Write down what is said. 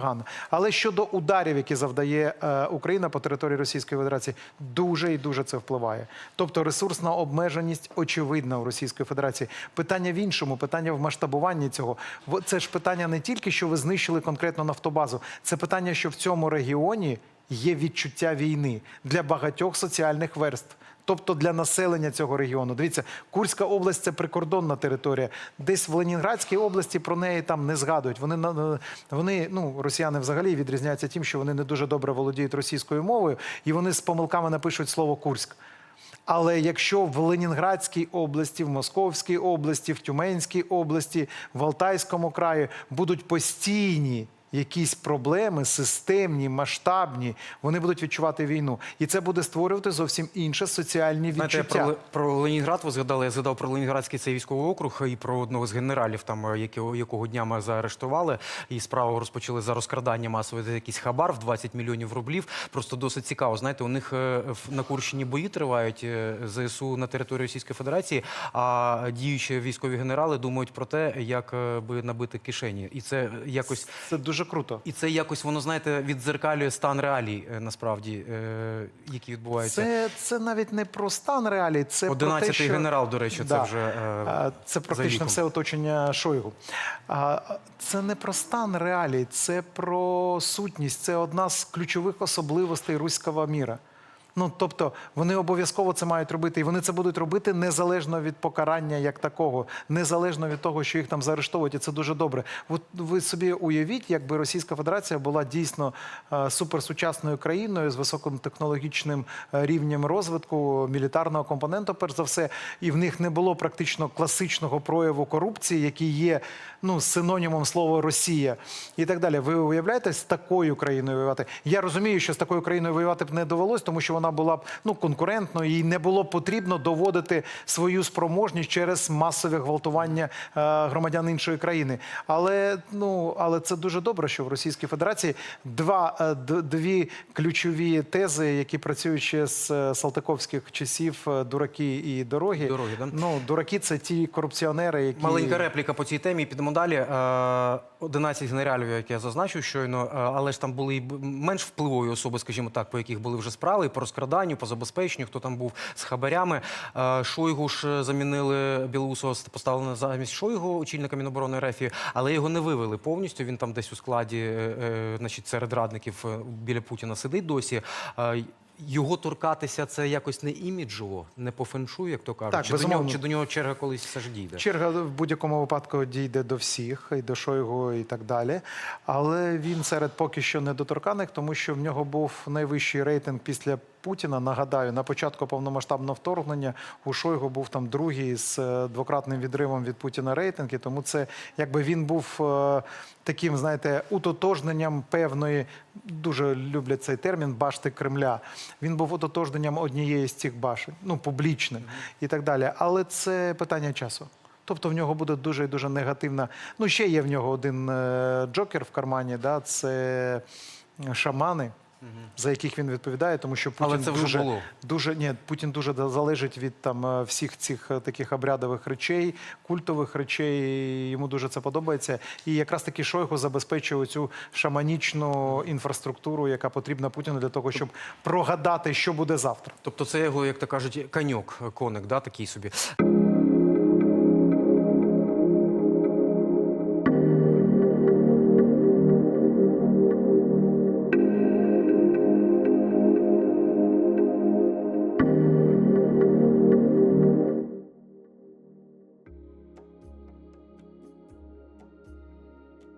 Погано. Але щодо ударів, які завдає е, Україна по території Російської Федерації, дуже і дуже це впливає. Тобто ресурсна обмеженість очевидна у Російської Федерації. Питання в іншому, питання в масштабуванні цього. Це ж питання не тільки, що ви знищили конкретно нафтобазу, це питання, що в цьому регіоні є відчуття війни для багатьох соціальних верств. Тобто для населення цього регіону. Дивіться, Курська область це прикордонна територія. Десь в Ленінградській області про неї там не згадують. Вони вони, ну росіяни взагалі відрізняються тим, що вони не дуже добре володіють російською мовою, і вони з помилками напишуть слово Курськ. Але якщо в Ленінградській області, в Московській області, в Тюменській області, в Алтайському краї будуть постійні якісь проблеми, системні, масштабні, вони будуть відчувати війну. І це буде створювати зовсім інше соціальні Знаєте, я про, про Ленінград ви згадали. Я згадав про Ленінградський цей військовий округ і про одного з генералів, там е, якого, якого дня ми заарештували, і справу розпочали за розкрадання масове якийсь хабар в 20 мільйонів рублів. Просто досить цікаво. Знаєте, у них е, на Курщині бої тривають е, ЗСУ на території Російської Федерації, а діючі військові генерали думають про те, як би набити кишені, і це якось. Це дуже круто. І це якось воно знаєте віддзеркалює стан реалій, е, насправді, е, які відбуваються. Це, це навіть не про стан реалій, це про те, 11-й що... генерал, до речі, це вже е, Це практично все оточення Шойгу. А, Це не про стан реалій, це про сутність. Це одна з ключових особливостей руського міра. Ну, тобто вони обов'язково це мають робити, і вони це будуть робити незалежно від покарання як такого, незалежно від того, що їх там заарештовують, і це дуже добре. От ви собі уявіть, якби Російська Федерація була дійсно е, суперсучасною країною з високим технологічним е, рівнем розвитку мілітарного компоненту, перш за все, і в них не було практично класичного прояву корупції, який є ну синонімом слова Росія і так далі. Ви уявляєте з такою країною воювати? Я розумію, що з такою країною воювати б не довелось, тому що вона була б ну конкурентною, їй не було потрібно доводити свою спроможність через масове гвалтування е, громадян іншої країни. Але ну але це дуже добре, що в Російській Федерації два е, дві ключові тези, які працюють ще з е, салтиковських часів, дураки і дороги. Дороги, да? Ну дураки це ті корупціонери, які Маленька репліка по цій темі. Підемо далі. Е, 11 генералів, як я зазначив щойно, але ж там були і менш впливові особи, скажімо так, по яких були вже справи і по розкраданню, по забезпеченню, хто там був з хабарями. Е, Шойгу ж замінили Білоусова, поставили замість Шойгу, очільника Міноборони РФ, але його не вивели повністю. Він там десь у складі, е, е, значить, серед радників е, біля Путіна сидить досі. Його торкатися це якось не іміджово, не по феншу, як то кажуть. Так, чи, до нього, чи до нього черга колись все ж дійде? Черга в будь-якому випадку дійде до всіх, і до Шойгу, і так далі. Але він серед поки що недоторканих, тому що в нього був найвищий рейтинг після Путіна. Нагадаю, на початку повномасштабного вторгнення у Шойгу був там другий з е, двократним відривом від Путіна рейтинг. І тому це якби він був е, таким, знаєте, утотожненням певної, дуже люблять цей термін, башти Кремля. Він був утотожненням однієї з цих башень, ну публічних і так далі. Але це питання часу. Тобто в нього буде дуже і дуже негативна. Ну, ще є в нього один е, джокер в кармані, це шамани. За яких він відповідає, тому що Путін Але це вже дуже, було. дуже ні, Путін дуже залежить від там е, всіх цих е, таких обрядових речей, культових речей. Йому дуже це подобається. І якраз таки Шойгу забезпечує цю шаманічну інфраструктуру, яка потрібна Путіну для того, щоб прогадати, що буде завтра. Тобто це його, як то кажуть, коньок, коник, да, такий собі.